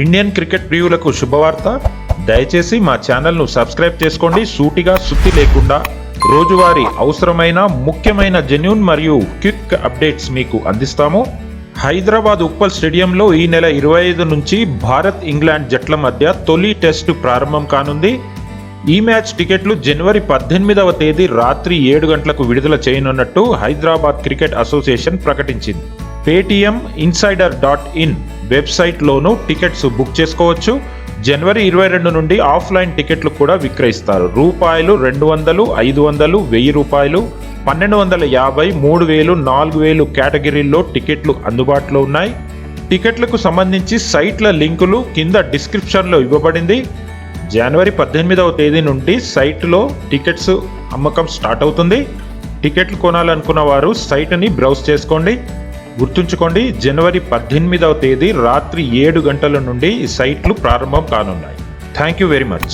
Indian cricket ప్రియులకు శుభవార్త. దయచేసి మా ఛానల్ను సబ్స్క్రైబ్ చేసుకోండి. సూటిగా సుత్తి లేకుండా. రోజువారీ అవసరమైన ముఖ్యమైన జెన్యున్ మరియు క్విక్ అప్డేట్స్ మీకు అందిస్తాము. హైదరాబాద్ ఉప్పల్ స్టేడియంలో ఈ నెల ఇరవై ఐదు నుంచి భారత్ ఇంగ్లాండ్ జట్ల మధ్య తొలి టెస్టు ప్రారంభం కానుంది. ఈ మ్యాచ్ టికెట్లు జనవరి పద్దెనిమిదవ తేదీ రాత్రి ఏడు గంటలకు విడుదల చేయనున్నట్టు హైదరాబాద్ క్రికెట్ అసోసియేషన్ ప్రకటించింది. పేటీఎం ఇన్సైడర్ డాట్ ఇన్ వెబ్సైట్లోనూ టికెట్స్ బుక్ చేసుకోవచ్చు. జనవరి ఇరవై రెండు నుండి ఆఫ్లైన్ టికెట్లు కూడా విక్రయిస్తారు. రూపాయలు రెండు వందలు ఐదు వందలు వెయ్యి రూపాయలు పన్నెండు వందల యాభై మూడు వేలు నాలుగు వేలు కేటగిరీల్లో టికెట్లు అందుబాటులో ఉన్నాయి. టికెట్లకు సంబంధించి సైట్ల లింకులు కింద డిస్క్రిప్షన్లో ఇవ్వబడింది. జనవరి పద్దెనిమిదవ తేదీ నుండి సైట్లో టికెట్స్ అమ్మకం స్టార్ట్ అవుతుంది. టికెట్లు కొనాలనుకున్న వారు సైట్ని బ్రౌజ్ చేసుకోండి. గుర్తుంచుకోండి జనవరి పద్దెనిమిదవ తేదీ రాత్రి ఏడు గంటల నుండి ఈ సైట్లు ప్రారంభం కానున్నాయి. Thank you very much